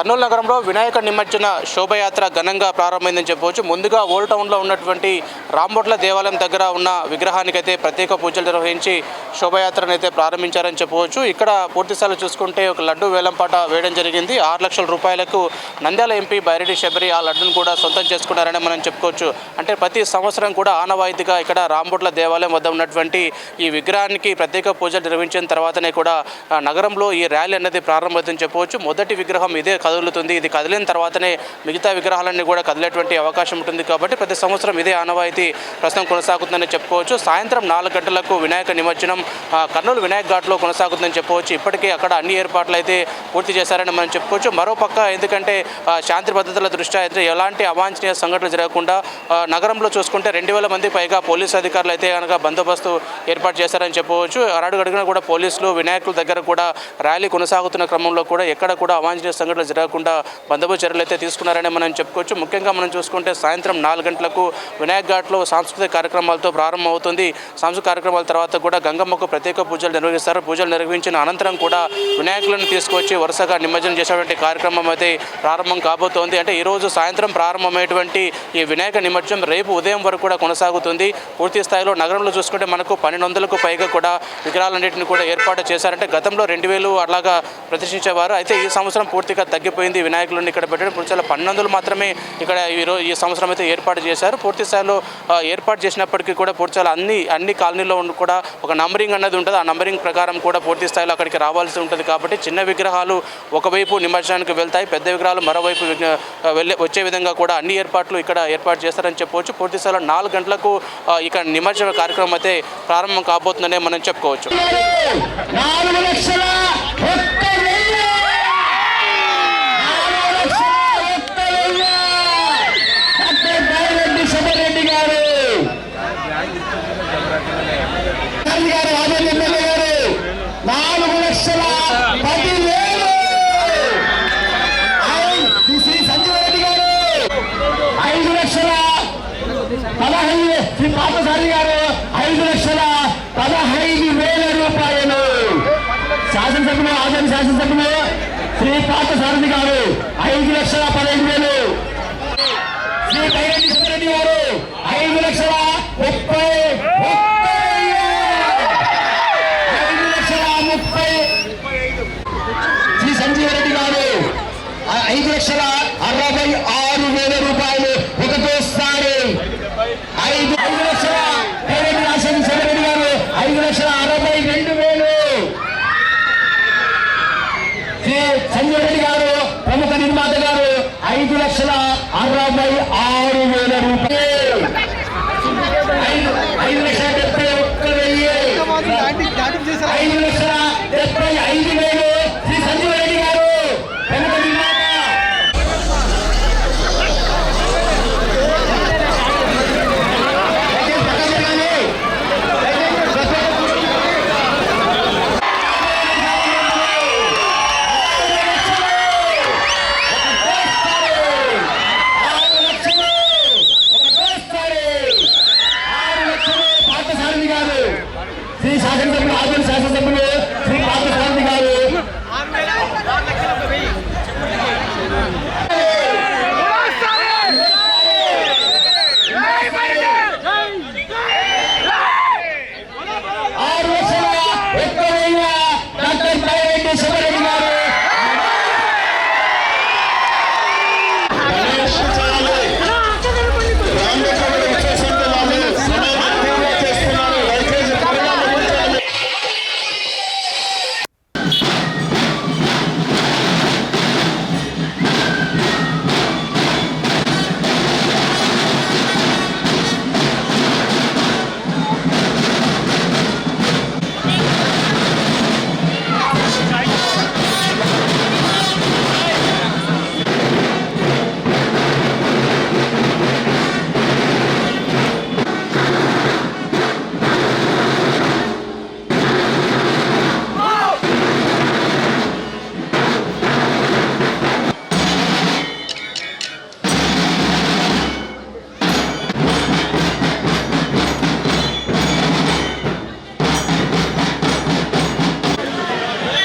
కర్నూలు నగరంలో వినాయక నిమజ్జన శోభయాత్ర ఘనంగా ప్రారంభమైందని చెప్పవచ్చు. ముందుగా ఓల్డ్ టౌన్లో ఉన్నటువంటి రాంబొట్ల దేవాలయం దగ్గర ఉన్న విగ్రహానికైతే ప్రత్యేక పూజలు నిర్వహించి శోభయాత్రను అయితే ప్రారంభించారని చెప్పవచ్చు. ఇక్కడ పూర్తిస్థాయిలో చూసుకుంటే ఒక లడ్డు వేలంపాట వేయడం జరిగింది. ఆరు లక్షల రూపాయలకు నంద్యాల ఎంపీ బైరెడ్డి శబరి ఆ లడ్డును కూడా సొంతం చేసుకున్నారని మనం చెప్పుకోవచ్చు. అంటే ప్రతి సంవత్సరం కూడా ఆనవాయితీగా ఇక్కడ రాంబొట్ల దేవాలయం వద్ద ఉన్నటువంటి ఈ విగ్రహానికి ప్రత్యేక పూజలు నిర్వహించిన తర్వాతనే కూడా నగరంలో ఈ ర్యాలీ అనేది ప్రారంభమవుతుందని చెప్పవచ్చు. మొదటి విగ్రహం ఇదే కదులుతుంది. ఇది కదిలిన తర్వాతనే మిగతా విగ్రహాలన్నీ కూడా కదిలేటువంటి అవకాశం ఉంటుంది కాబట్టి ప్రతి సంవత్సరం ఇదే ఆనవాయితీ ప్రస్తుతం కొనసాగుతుందని చెప్పుకోవచ్చు. సాయంత్రం నాలుగు గంటలకు వినాయక నిమజ్జనం కర్నూలు వినాయక్ ఘాట్లో కొనసాగుతుందని చెప్పవచ్చు ఇప్పటికే అక్కడ అన్ని ఏర్పాట్లు అయితే పూర్తి చేశారని మనం చెప్పుకోవచ్చు. మరోపక్క ఎందుకంటే శాంతి భద్రతల దృష్ట్యా అయితే ఎలాంటి అవాంఛనీయ సంఘటనలు జరగకుండా నగరంలో చూసుకుంటే రెండు వేల మంది పైగా పోలీసు అధికారులు అయితే కనుక బందోబస్తు ఏర్పాటు చేశారని చెప్పవచ్చు అడుగడుగున కూడా పోలీసులు వినాయకుల దగ్గర కూడా ర్యాలీ కొనసాగుతున్న క్రమంలో కూడా ఎక్కడ కూడా అవాంఛనీయ సంఘటనలు జరగకుండా బందోబస్తు చర్యలు అయితే తీసుకున్నారని మనం చెప్పుకోవచ్చు. ముఖ్యంగా మనం చూసుకుంటే సాయంత్రం నాలుగు గంటలకు వినాయక్ ఘాట్లో సాంస్కృతిక కార్యక్రమాలతో ప్రారంభం అవుతుంది. సాంస్కృతిక కార్యక్రమాల తర్వాత కూడా గంగమ్మకు ప్రత్యేక పూజలు నిర్వహిస్తారు. పూజలు నిర్వహించిన అనంతరం కూడా వినాయకులను తీసుకొచ్చి వరుసగా నిమజ్జనం చేసేటువంటి కార్యక్రమం అయితే ప్రారంభం కాబోతోంది. అంటే ఈరోజు సాయంత్రం ప్రారంభమయ్యేటువంటి ఈ వినాయక నిమజ్జనం రేపు ఉదయం వరకు కూడా కొనసాగుతుంది. పూర్తి స్థాయిలో నగరంలో చూసుకుంటే మనకు పన్నెండు వందలకు పైగా కూడా విగ్రహాలన్నింటిని కూడా ఏర్పాటు చేశారంటే గతంలో రెండు వేలు అలాగా ప్రదర్శించేవారు. అయితే ఈ సంవత్సరం పూర్తిగా తగ్గి తగ్గిపోయింది వినాయకులను ఇక్కడ పెట్టడం. ఇప్పుడు చాలా పన్నెండులు మాత్రమే ఇక్కడ ఈరోజు ఈ సంవత్సరం అయితే ఏర్పాటు చేశారు. పూర్తి స్థాయిలో ఏర్పాటు చేసినప్పటికీ కూడా పూర్తి అన్ని అన్ని కాలనీలో కూడా ఒక నంబరింగ్ అన్నది ఉంటుంది. ఆ నంబరింగ్ ప్రకారం కూడా పూర్తి స్థాయిలో అక్కడికి రావాల్సి ఉంటుంది కాబట్టి చిన్న విగ్రహాలు ఒకవైపు నిమజ్జనానికి వెళ్తాయి. పెద్ద విగ్రహాలు మరోవైపు వెళ్ళే వచ్చే విధంగా కూడా అన్ని ఏర్పాట్లు ఇక్కడ ఏర్పాటు చేస్తారని చెప్పవచ్చు. పూర్తి స్థాయిలో నాలుగు గంటలకు ఇక్కడ నిమజ్జన కార్యక్రమం అయితే ప్రారంభం కాబోతుందనే మనం చెప్పుకోవచ్చు నాలుగు లక్షల ఒక్క వెయ్యి నాలుగు లక్షల ఒక్క వెయ్యి డాక్టర్ బైరెడ్డి సుబ్బారెడ్డి గారు గాంధీ గారు ఆదరణ ఎమ్మెల్యే గారు నాలుగు లక్షల పది వేలు ఐ- శ్రీ సంజీవ్ రెడ్డి గారు ఐదు లక్షల పదహైదు శ్రీ గారు ఐదు లక్షల పదహైదు వేల రూపాయలు. శాసనసభ్యులు ఆదరణ శాసనసభ్యులు సంజయ్ రెడ్డి గారు ప్రముఖ నిర్మాత గారు ఐదు లక్షల అరవై ఆరు వేల రూపాయలు. ఐదు లక్షల డెబ్బై ఒక్క వెయ్యి ఐదు లక్షల డెబ్బై ఐదు వేలు.